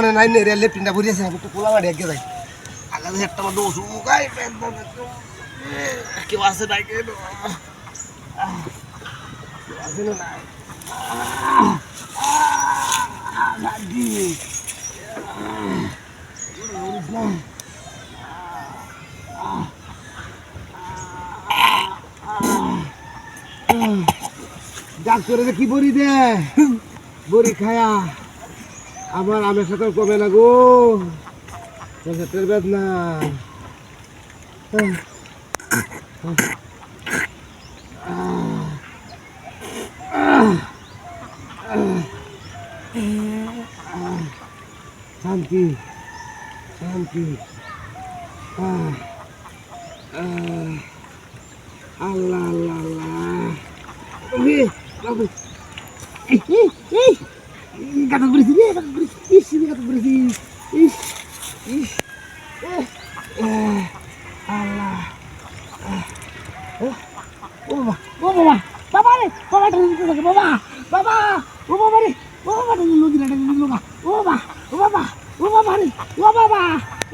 মানে নাই নে পিন্ডা কোলা মারি আগে আগে একটা ওষুধ কেউ আছে আছে। ডাক্তারে কি বড়ি দে? বড়ি খায়া। আমার আমের সাথে কমে না গো। পেটের বেদনা। শান্তি শান্তি। আল্লাহ আল্লাহ আল্লাহ ওরে, বাবু এই এই এই গাদা করেছি রে গাদা করেছি। ইস রে গাদা করেছি। ইস ইস। আল্লাহ। ও ও বাবা ও বাবা বাবা রে, বাবা টা নিতে থাকে বাবা বাবা। ও বাবা রে, ও বাবা টা নদী না নদী বাবা। ও বাবা ও বাবা ও বাবা রে, ও বাবা।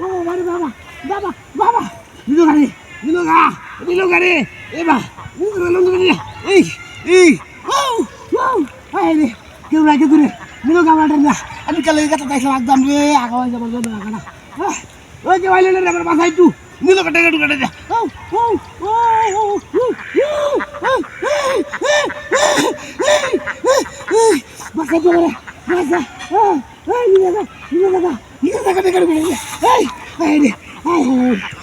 ও বাবা রে, বাবা বাবা বাবা। নিলো গাড়ি নিলো গা নিলো গাড়ি এ বা নিলো গা নিলো গাড়ি এই এই ও ও। আয় রে, কেউ রে গা মাটার না আমি কালে কথা দেখলাম একদম রে যাব যাব ওই যে বাইলে রে আমার মাথায় একটু নিলো কাটে কাটু কাটে যা বাসা তো রে এই কাটে কাটু এই এই রে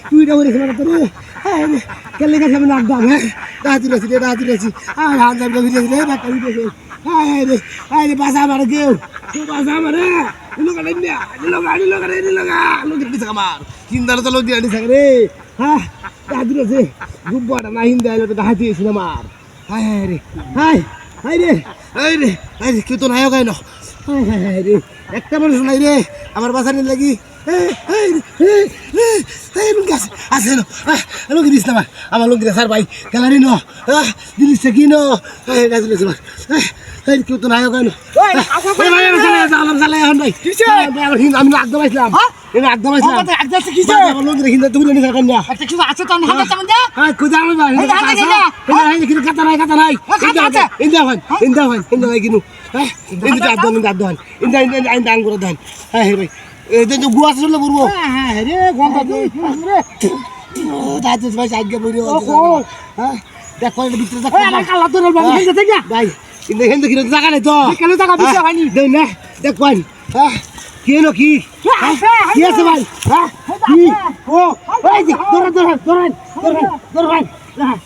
তুই খেলা তো রে এই কেলে গেছে আমি একদম হ্যাঁ রাতি রাতি রে রাতি রাতি আর হাত দাবি দাবি রে বাকা উঠে রে এই রে এই রে বাসা মারে কেউ বাসা মারে নিলো নিলো গা নিলো গা নিলো গা লোক দিতে আমার। চিন্তার তো লোক দিয়ে থাকে রে। হ্যাঁ রাতি রাতি গুব্বাটা না হিন্দে আইলো তো হাতি এসে আমার। হায় হায়, রে। হায় হায়, রে। হায় রে। হায়, রে, কেউ তো নাই গাই না। হায় হায় রে। একটা মানুষ নাই রে, আমার বাসার লাগি। লোক দিস না আমার লোক দিস আর ভাই। খেলারি ন। দিলিস কি ন? গাছ আমার কেউ তো নাই গাই না আলাম চালাই এখন ভাই। আমি একদম আসলাম আমি হিন্দা তুমি নিয়ে থাকেন না হ্যাঁ। কাতা নাই ইন্দা ভাই ভাই কিনু হ্যাঁ করে হ্যাঁ ভাই। হ্যাঁ দেখো এটা ভিতরে দেখো ভাই ইন্দা হিন্দু কিনে জায়গা নেই তো দেখ না দেখ ভাই হ্যাঁ কি কি আছে ভাই হ্যাঁ কি ও এই যে ধরে ধরে ধরে ধরে ধরে ভাই হ্যাঁ